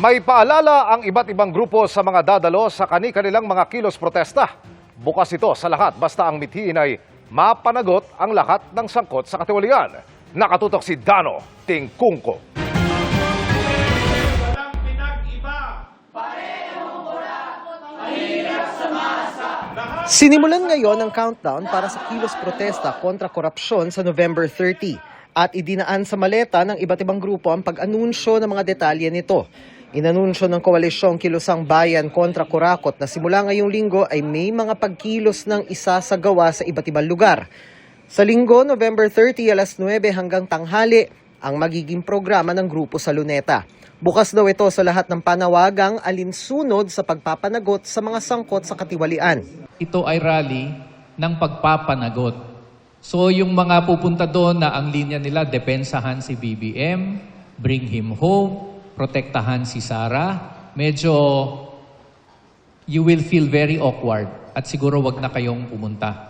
May paalala ang iba't ibang grupo sa mga dadalo sa kani-kanilang mga kilos protesta. Bukas ito sa lahat basta ang mithiin ay mapanagot ang lahat ng sangkot sa katiwalian. Nakatutok si Dano Tingkungko. Sinimulan ngayon ang countdown para sa kilos protesta kontra korupsyon sa November 30 at idinaan sa maleta ng iba't ibang grupo ang pag-anunsyo ng mga detalye nito. Inanunsyo ng koalisyong Kilosang Bayan kontra Kurakot na simula ngayong linggo ay may mga pagkilos ng isa sa gawa sa iba't ibang lugar. Sa linggo, November 30, alas 9 hanggang tanghali, ang magiging programa ng grupo sa Luneta. Bukas daw ito sa lahat ng panawagang alinsunod sa pagpapanagot sa mga sangkot sa katiwalian. ito ay rally ng pagpapanagot. So yung mga pupunta doon na ang linya nila, depensahan si BBM, bring him home, protektahan si Sara, medyo you will feel very awkward at siguro wag na kayong pumunta.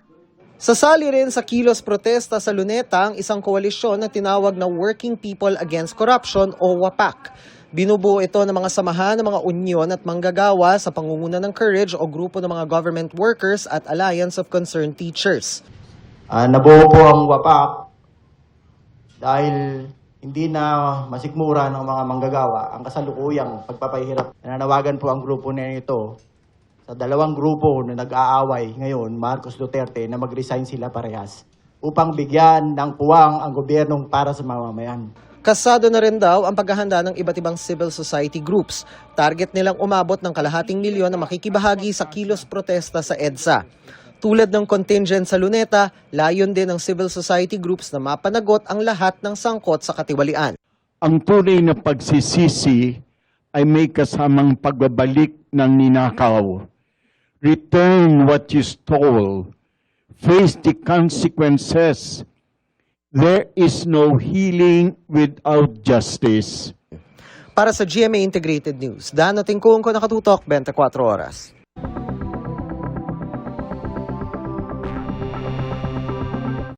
Sasali rin sa kilos protesta sa Luneta ang isang koalisyon na tinawag na Working People Against Corruption o WAPAC. Binubuo ito ng mga samahan ng mga unyon at manggagawa sa pangunguna ng Courage o grupo ng mga government workers at Alliance of Concerned Teachers. Ah, nabuo po ang WAPAC dahil hindi na masikmura ng mga manggagawa ang kasalukuyang pagpapahirap. Nananawagan po ang grupo na ito sa dalawang grupo na nag-aaway ngayon, Marcos Duterte, na mag-resign sila parehas upang bigyan ng puwang ang gobyernong para sa mamamayan. Kasado na rin daw ang paghahanda ng iba't ibang civil society groups. Target nilang umabot ng kalahating milyon na makikibahagi sa kilos protesta sa EDSA. Tulad ng contingent sa Luneta, layon din ng civil society groups na mapanagot ang lahat ng sangkot sa katiwalian. Ang tunay na pagsisisi ay may kasamang pagbabalik ng ninakaw. Return what you stole. Face the consequences. There is no healing without justice. Para sa GMA Integrated News, Dano Tingkong ko nakatutok 24 oras.